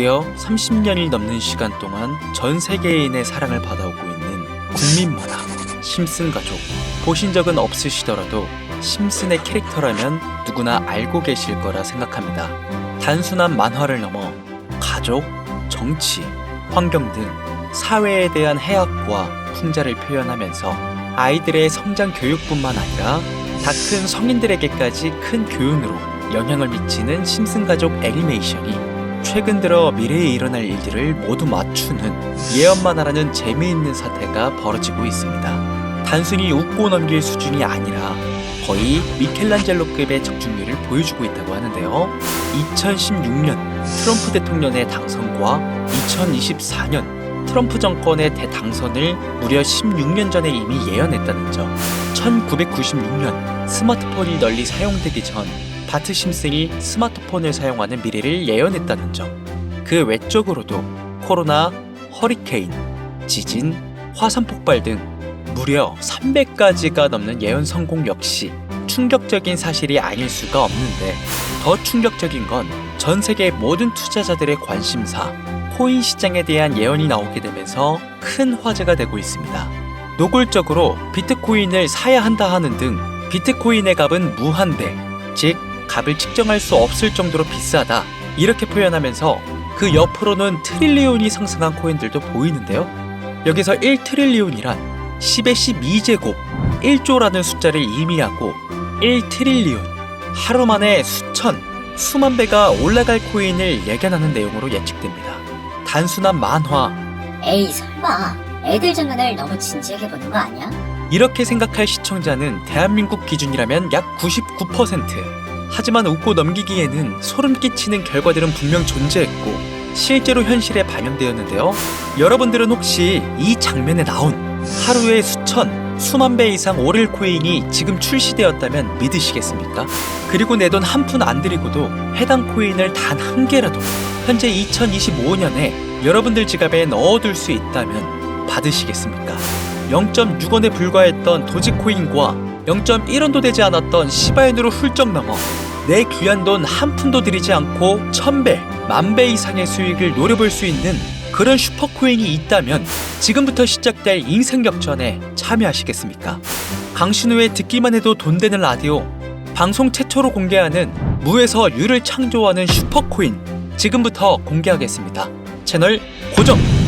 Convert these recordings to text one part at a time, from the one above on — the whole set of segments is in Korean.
무려 30년이 넘는 시간 동안 전 세계인의 사랑을 받아오고 있는 국민 만화 심슨 가족 보신 적은 없으시더라도 심슨의 캐릭터라면 누구나 알고 계실 거라 생각합니다. 단순한 만화를 넘어 가족, 정치, 환경 등 사회에 대한 해악과 풍자를 표현하면서 아이들의 성장 교육뿐만 아니라 다 큰 성인들에게까지 큰 교훈으로 영향을 미치는 심슨 가족 애니메이션이 최근 들어 미래에 일어날 일들을 모두 맞추는 예언만화라는 재미있는 사태가 벌어지고 있습니다. 단순히 웃고 넘길 수준이 아니라 거의 미켈란젤로급의 적중률을 보여주고 있다고 하는데요. 2016년 트럼프 대통령의 당선과 2024년 트럼프 정권의 대당선을 무려 16년 전에 이미 예언했다는 점. 1996년 스마트폰이 널리 사용되기 전 바트 심슨이 스마트폰을 사용하는 미래를 예언했다는 점. 그 외적으로도 코로나, 허리케인, 지진, 화산 폭발 등 무려 300가지가 넘는 예언 성공 역시 충격적인 사실이 아닐 수가 없는데 더 충격적인 건 전 세계 모든 투자자들의 관심사 코인 시장에 대한 예언이 나오게 되면서 큰 화제가 되고 있습니다. 노골적으로 비트코인을 사야 한다 하는 등 비트코인의 값은 무한대, 즉 값을 측정할 수 없을 정도로 비싸다 이렇게 표현하면서 그 옆으로는 트릴리온이 상승한 코인들도 보이는데요. 여기서 1트릴리온이란 10의 12제곱 1조라는 숫자를 의미하고 1트릴리온 하루 만에 수천, 수만 배가 올라갈 코인을 예견하는 내용으로 예측됩니다. 단순한 만화, 에이 설마 애들 장난을 너무 진지하게 보는 거 아니야? 이렇게 생각할 시청자는 대한민국 기준이라면 약 99%. 하지만 웃고 넘기기에는 소름 끼치는 결과들은 분명 존재했고 실제로 현실에 반영되었는데요. 여러분들은 혹시 이 장면에 나온 하루에 수천, 수만 배 이상 오를 코인이 지금 출시되었다면 믿으시겠습니까? 그리고 내 돈 한 푼 안 들이고도 해당 코인을 단 한 개라도 현재 2025년에 여러분들 지갑에 넣어둘 수 있다면 받으시겠습니까? 0.6원에 불과했던 도지코인과 0.1원도 되지 않았던 시바인으로 훌쩍 넘어 내 귀한 돈 한 푼도 들이지 않고 천배, 만배 이상의 수익을 노려볼 수 있는 그런 슈퍼코인이 있다면 지금부터 시작될 인생 역전에 참여하시겠습니까? 강신우의 듣기만 해도 돈 되는 라디오 방송 최초로 공개하는 무에서 유를 창조하는 슈퍼코인 지금부터 공개하겠습니다. 채널 고정!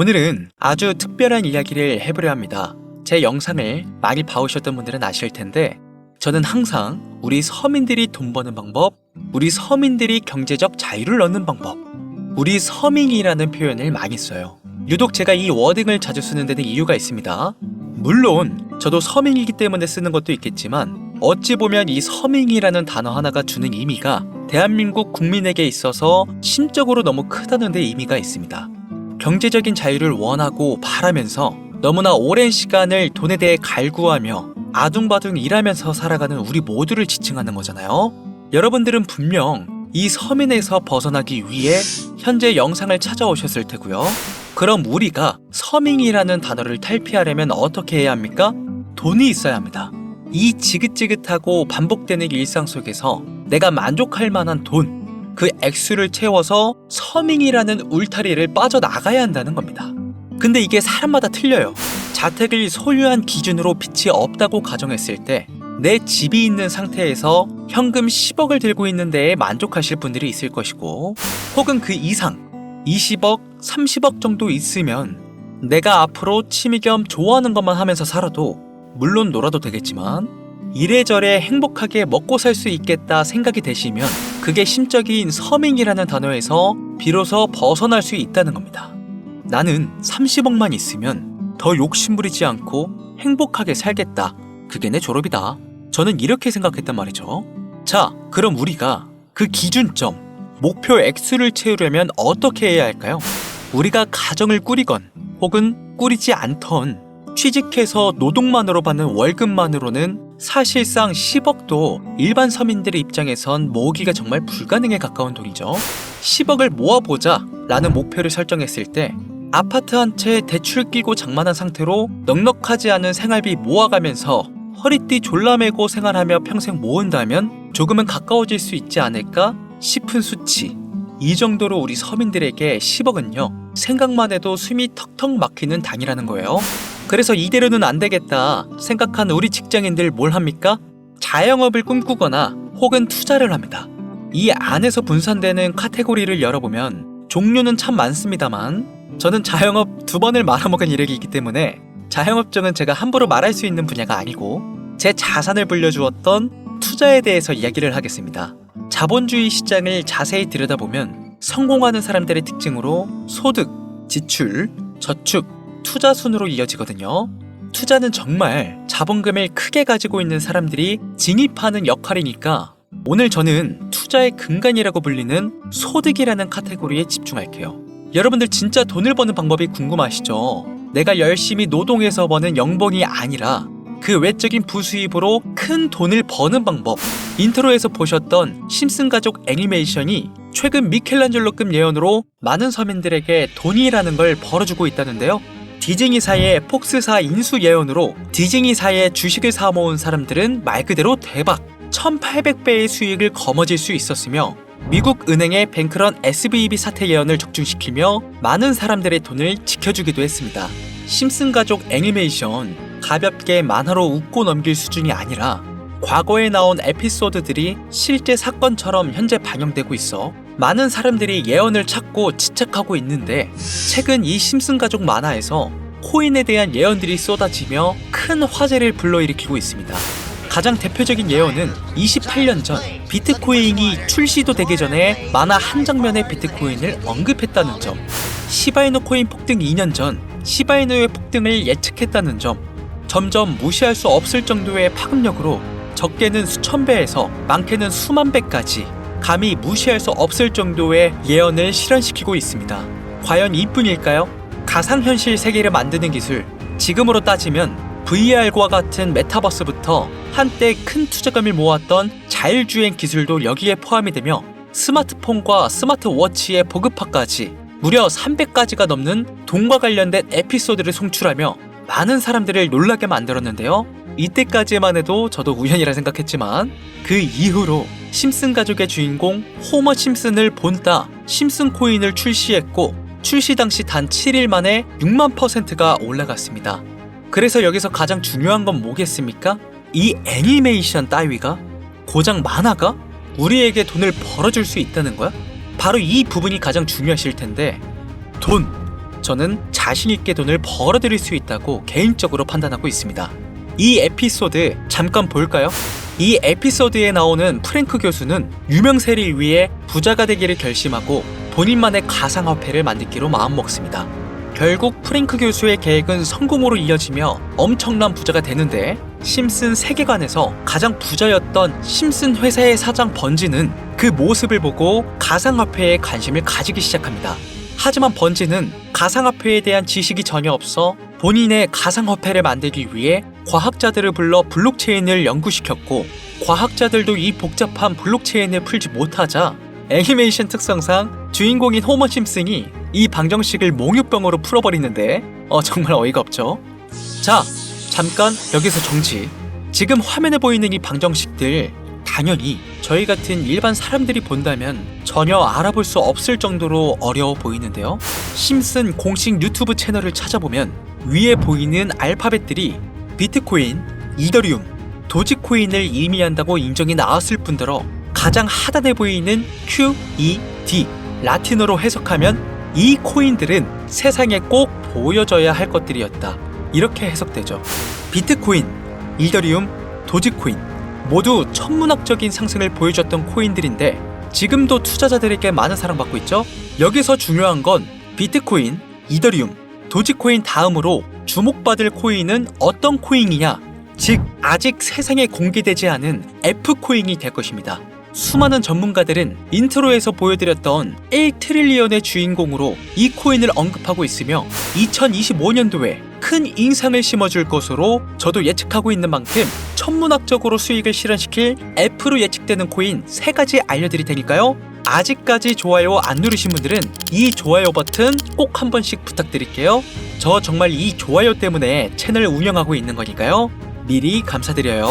오늘은 아주 특별한 이야기를 해보려 합니다. 제 영상을 많이 봐오셨던 분들은 아실 텐데, 저는 항상 우리 서민들이 돈 버는 방법, 우리 서민들이 경제적 자유를 얻는 방법, 우리 서민이라는 표현을 많이 써요. 유독 제가 이 워딩을 자주 쓰는 데는 이유가 있습니다. 물론, 저도 서민이기 때문에 쓰는 것도 있겠지만, 어찌 보면 이 서민이라는 단어 하나가 주는 의미가 대한민국 국민에게 있어서 심적으로 너무 크다는 데 의미가 있습니다. 경제적인 자유를 원하고 바라면서 너무나 오랜 시간을 돈에 대해 갈구하며 아둥바둥 일하면서 살아가는 우리 모두를 지칭하는 거잖아요. 여러분들은 분명 이 서민에서 벗어나기 위해 현재 영상을 찾아오셨을 테고요. 그럼 우리가 서민이라는 단어를 탈피하려면 어떻게 해야 합니까? 돈이 있어야 합니다. 이 지긋지긋하고 반복되는 일상 속에서 내가 만족할 만한 돈, 그 액수를 채워서 서민이라는 울타리를 빠져나가야 한다는 겁니다. 근데 이게 사람마다 틀려요. 자택을 소유한 기준으로 빚이 없다고 가정했을 때 내 집이 있는 상태에서 현금 10억을 들고 있는 데에 만족하실 분들이 있을 것이고 혹은 그 이상 20억, 30억 정도 있으면 내가 앞으로 취미 겸 좋아하는 것만 하면서 살아도 물론 놀아도 되겠지만 이래저래 행복하게 먹고 살 수 있겠다 생각이 되시면 그게 심적인 서민이라는 단어에서 비로소 벗어날 수 있다는 겁니다. 나는 30억만 있으면 더 욕심부리지 않고 행복하게 살겠다. 그게 내 졸업이다. 저는 이렇게 생각했단 말이죠. 자, 그럼 우리가 그 기준점, 목표 액수를 채우려면 어떻게 해야 할까요? 우리가 가정을 꾸리건 혹은 꾸리지 않던 취직해서 노동만으로 받는 월급만으로는 사실상 10억도 일반 서민들의 입장에선 모으기가 정말 불가능에 가까운 돈이죠. 10억을 모아보자 라는 목표를 설정했을 때 아파트 한 채 대출 끼고 장만한 상태로 넉넉하지 않은 생활비 모아가면서 허리띠 졸라매고 생활하며 평생 모은다면 조금은 가까워질 수 있지 않을까 싶은 수치. 이 정도로 우리 서민들에게 10억은요, 생각만 해도 숨이 턱턱 막히는 단위라는 거예요. 그래서 이대로는 안 되겠다 생각하는 우리 직장인들 뭘 합니까? 자영업을 꿈꾸거나 혹은 투자를 합니다. 이 안에서 분산되는 카테고리를 열어보면 종류는 참 많습니다만 저는 자영업 두 번을 말아먹은 이력이 있기 때문에 자영업종은 제가 함부로 말할 수 있는 분야가 아니고 제 자산을 불려주었던 투자에 대해서 이야기를 하겠습니다. 자본주의 시장을 자세히 들여다보면 성공하는 사람들의 특징으로 소득, 지출, 저축, 투자 순으로 이어지거든요. 투자는 정말 자본금을 크게 가지고 있는 사람들이 진입하는 역할이니까 오늘 저는 투자의 근간이라고 불리는 소득이라는 카테고리에 집중할게요. 여러분들 진짜 돈을 버는 방법이 궁금하시죠? 내가 열심히 노동해서 버는 연봉이 아니라 그 외적인 부수입으로 큰 돈을 버는 방법. 인트로에서 보셨던 심슨 가족 애니메이션이 최근 미켈란젤로급 예언으로 많은 서민들에게 돈이라는 걸 벌어주고 있다는데요. 디즈니사의 폭스사 인수 예언으로 디즈니사의 주식을 사모은 사람들은 말 그대로 대박 1800배의 수익을 거머쥘 수 있었으며 미국 은행의 뱅크런 SVB 사태 예언을 적중시키며 많은 사람들의 돈을 지켜주기도 했습니다. 심슨 가족 애니메이션 가볍게 만화로 웃고 넘길 수준이 아니라 과거에 나온 에피소드들이 실제 사건처럼 현재 반영되고 있어 많은 사람들이 예언을 찾고 지착하고 있는데 최근 이 심슨 가족 만화에서 코인에 대한 예언들이 쏟아지며 큰 화제를 불러일으키고 있습니다. 가장 대표적인 예언은 28년 전 비트코인이 출시도 되기 전에 만화 한 장면의 비트코인을 언급했다는 점, 시바이누 코인 폭등 2년 전 시바이누의 폭등을 예측했다는 점, 점점 무시할 수 없을 정도의 파급력으로 적게는 수천 배에서 많게는 수만 배까지 감히 무시할 수 없을 정도의 예언을 실현시키고 있습니다. 과연 이뿐일까요? 가상현실 세계를 만드는 기술, 지금으로 따지면 VR과 같은 메타버스부터 한때 큰 투자금을 모았던 자율주행 기술도 여기에 포함이 되며 스마트폰과 스마트워치의 보급화까지 무려 300가지가 넘는 돈과 관련된 에피소드를 송출하며 많은 사람들을 놀라게 만들었는데요. 이때까지만 해도 저도 우연이라 생각했지만 그 이후로 심슨 가족의 주인공 호머 심슨을 본따 심슨 코인을 출시했고 출시 당시 단 7일 만에 6만 퍼센트가 올라갔습니다. 그래서 여기서 가장 중요한 건 뭐겠습니까? 이 애니메이션 따위가 고작 만화가 우리에게 돈을 벌어줄 수 있다는 거야? 바로 이 부분이 가장 중요하실 텐데 돈 저는 자신 있게 돈을 벌어들일 수 있다고 개인적으로 판단하고 있습니다. 이 에피소드 잠깐 볼까요? 이 에피소드에 나오는 프랭크 교수는 유명 세를 위해 부자가 되기를 결심하고 본인만의 가상화폐를 만들기로 마음먹습니다. 결국 프랭크 교수의 계획은 성공으로 이어지며 엄청난 부자가 되는데 심슨 세계관에서 가장 부자였던 심슨 회사의 사장 번지는 그 모습을 보고 가상화폐에 관심을 가지기 시작합니다. 하지만 번지는 가상화폐에 대한 지식이 전혀 없어 본인의 가상화폐를 만들기 위해 과학자들을 불러 블록체인을 연구시켰고 과학자들도 이 복잡한 블록체인을 풀지 못하자 애니메이션 특성상 주인공인 호머 심슨이 이 방정식을 몽유병으로 풀어버리는데 어 정말 어이가 없죠. 자 잠깐 여기서 정지. 지금 화면에 보이는 이 방정식들 당연히 저희 같은 일반 사람들이 본다면 전혀 알아볼 수 없을 정도로 어려워 보이는데요. 심슨 공식 유튜브 채널을 찾아보면 위에 보이는 알파벳들이 비트코인, 이더리움, 도지코인을 의미한다고 인정이 나왔을 뿐더러 가장 하단에 보이는 Q, E, D 라틴어로 해석하면 이 코인들은 세상에 꼭 보여져야 할 것들이었다. 이렇게 해석되죠. 비트코인, 이더리움, 도지코인 모두 천문학적인 상승을 보여줬던 코인들인데 지금도 투자자들에게 많은 사랑받고 있죠. 여기서 중요한 건 비트코인, 이더리움, 도지코인 다음으로 주목받을 코인은 어떤 코인이냐? 즉 아직 세상에 공개되지 않은 F코인이 될 것입니다. 수많은 전문가들은 인트로에서 보여드렸던 1트릴리언의 주인공으로 이 코인을 언급하고 있으며 2025년도에 큰 인상을 심어줄 것으로 저도 예측하고 있는 만큼 천문학적으로 수익을 실현시킬 F로 예측되는 코인 세 가지 알려드릴 테니까요. 아직까지 좋아요 안 누르신 분들은 이 좋아요 버튼 꼭 한 번씩 부탁드릴게요. 저 정말 이 좋아요 때문에 채널 운영하고 있는 거니까요. 미리 감사드려요.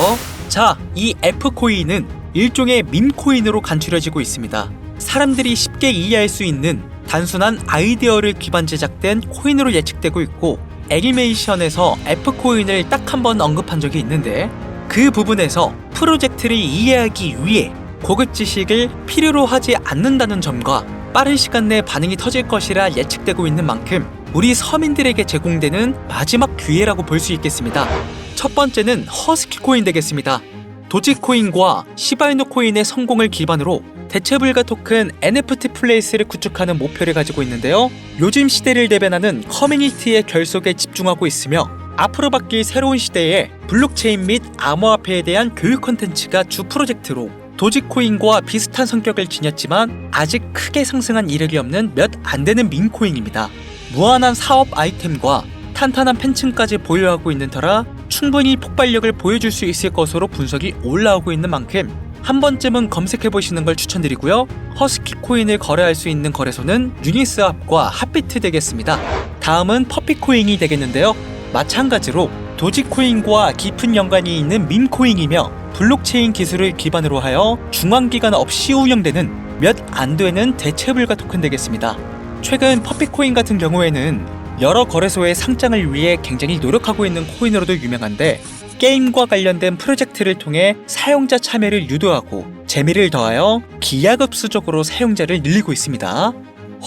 자, 이 F코인은 일종의 밈코인으로 간추려지고 있습니다. 사람들이 쉽게 이해할 수 있는 단순한 아이디어를 기반 제작된 코인으로 예측되고 있고 애니메이션에서 F코인을 딱 한 번 언급한 적이 있는데 그 부분에서 프로젝트를 이해하기 위해 고급 지식을 필요로 하지 않는다는 점과 빠른 시간 내에 반응이 터질 것이라 예측되고 있는 만큼 우리 서민들에게 제공되는 마지막 기회라고 볼 수 있겠습니다. 첫 번째는 허스키 코인 되겠습니다. 도지코인과 시바이노 코인의 성공을 기반으로 대체불가 토큰 NFT 플레이스를 구축하는 목표를 가지고 있는데요. 요즘 시대를 대변하는 커뮤니티의 결속에 집중하고 있으며 앞으로 바뀔 새로운 시대에 블록체인 및 암호화폐에 대한 교육 콘텐츠가 주 프로젝트로 도지코인과 비슷한 성격을 지녔지만 아직 크게 상승한 이력이 없는 몇 안 되는 민코인입니다. 무한한 사업 아이템과 탄탄한 팬층까지 보유하고 있는 터라 충분히 폭발력을 보여줄 수 있을 것으로 분석이 올라오고 있는 만큼 한 번쯤은 검색해 보시는 걸 추천드리고요. 허스키 코인을 거래할 수 있는 거래소는 유니스왑과 핫비트 되겠습니다. 다음은 퍼피 코인이 되겠는데요. 마찬가지로 도지코인과 깊은 연관이 있는 밈코인이며 블록체인 기술을 기반으로 하여 중앙기관 없이 운영되는 몇 안 되는 대체 불가 토큰 되겠습니다. 최근 퍼피코인 같은 경우에는 여러 거래소의 상장을 위해 굉장히 노력하고 있는 코인으로도 유명한데 게임과 관련된 프로젝트를 통해 사용자 참여를 유도하고 재미를 더하여 기하급수적으로 사용자를 늘리고 있습니다.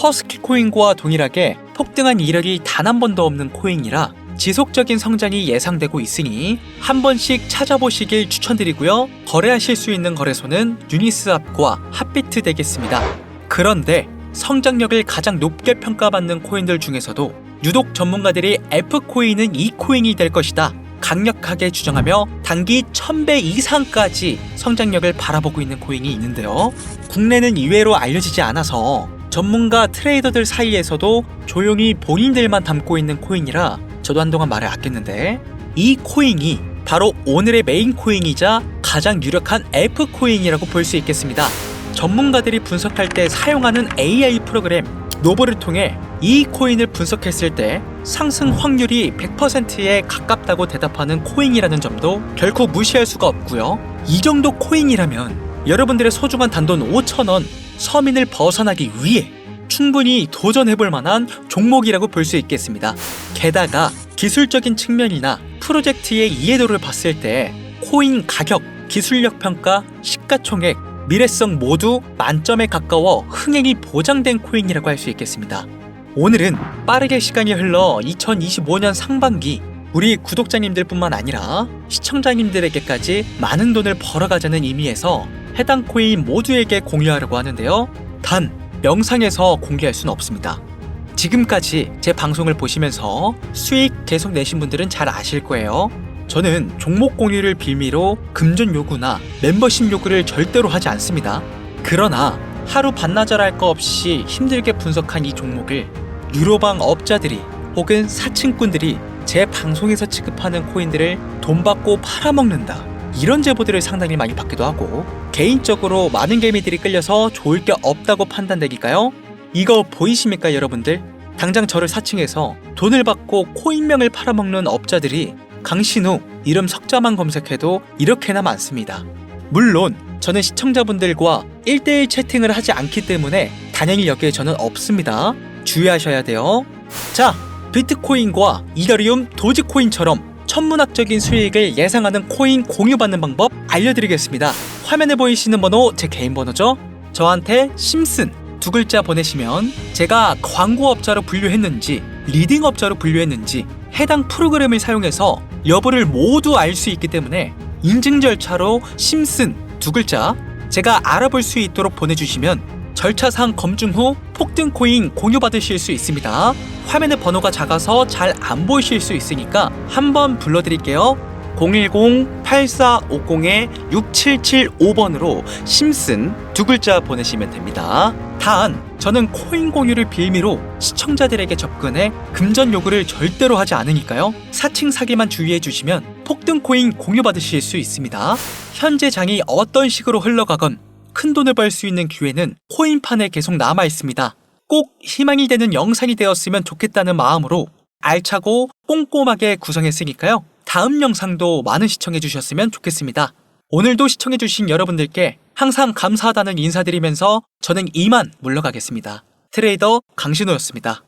허스키 코인과 동일하게 폭등한 이력이 단 한 번도 없는 코인이라 지속적인 성장이 예상되고 있으니 한 번씩 찾아보시길 추천드리고요. 거래하실 수 있는 거래소는 유니스왑과 핫비트 되겠습니다. 그런데 성장력을 가장 높게 평가받는 코인들 중에서도 유독 전문가들이 F코인은 이 코인이 될 것이다. 강력하게 주장하며 단기 1000배 이상까지 성장력을 바라보고 있는 코인이 있는데요. 국내는 이외로 알려지지 않아서 전문가 트레이더들 사이에서도 조용히 본인들만 담고 있는 코인이라 저도 한동안 말을 아꼈는데 이 코인이 바로 오늘의 메인 코인이자 가장 유력한 F코인이라고 볼 수 있겠습니다. 전문가들이 분석할 때 사용하는 AI 프로그램 노버를 통해 이 코인을 분석했을 때 상승 확률이 100%에 가깝다고 대답하는 코인이라는 점도 결코 무시할 수가 없고요. 이 정도 코인이라면 여러분들의 소중한 단돈 5천원 서민을 벗어나기 위해 충분히 도전해볼 만한 종목이라고 볼 수 있겠습니다. 게다가 기술적인 측면이나 프로젝트의 이해도를 봤을 때 코인 가격, 기술력 평가, 시가총액, 미래성 모두 만점에 가까워 흥행이 보장된 코인이라고 할 수 있겠습니다. 오늘은 빠르게 시간이 흘러 2025년 상반기 우리 구독자님들 뿐만 아니라 시청자님들에게까지 많은 돈을 벌어가자는 의미에서 해당 코인 모두에게 공유하려고 하는데요. 단 영상에서 공개할 수는 없습니다. 지금까지 제 방송을 보시면서 수익 계속 내신 분들은 잘 아실 거예요. 저는 종목 공유를 빌미로 금전 요구나 멤버십 요구를 절대로 하지 않습니다. 그러나 하루 반나절 할 거 없이 힘들게 분석한 이 종목을 유로방 업자들이 혹은 사칭꾼들이 제 방송에서 취급하는 코인들을 돈 받고 팔아먹는다. 이런 제보들을 상당히 많이 받기도 하고 개인적으로 많은 개미들이 끌려서 좋을 게 없다고 판단되니까요. 이거 보이십니까 여러분들? 당장 저를 사칭해서 돈을 받고 코인명을 팔아먹는 업자들이 강신우 이름 석자만 검색해도 이렇게나 많습니다. 물론 저는 시청자분들과 1대1 채팅을 하지 않기 때문에 당연히 여기에 저는 없습니다. 주의하셔야 돼요. 자, 비트코인과 이더리움, 도지코인처럼 천문학적인 수익을 예상하는 코인 공유받는 방법 알려드리겠습니다. 화면에 보이시는 번호 제 개인 번호죠. 저한테 심슨 두 글자 보내시면 제가 광고업자로 분류했는지 리딩업자로 분류했는지 해당 프로그램을 사용해서 여부를 모두 알 수 있기 때문에 인증 절차로 심슨 두 글자 제가 알아볼 수 있도록 보내주시면 절차상 검증 후 폭등 코인 공유받으실 수 있습니다. 화면의 번호가 작아서 잘 안 보이실 수 있으니까 한번 불러드릴게요. 010-8450-6775번으로 심슨 두 글자 보내시면 됩니다. 단 저는 코인 공유를 빌미로 시청자들에게 접근해 금전 요구를 절대로 하지 않으니까요. 사칭 사기만 주의해 주시면 폭등 코인 공유 받으실 수 있습니다. 현재 장이 어떤 식으로 흘러가건 큰 돈을 벌 수 있는 기회는 코인판에 계속 남아 있습니다. 꼭 희망이 되는 영상이 되었으면 좋겠다는 마음으로 알차고 꼼꼼하게 구성했으니까요. 다음 영상도 많은 시청해 주셨으면 좋겠습니다. 오늘도 시청해 주신 여러분들께 항상 감사하다는 인사드리면서 저는 이만 물러가겠습니다. 트레이더 강신호였습니다.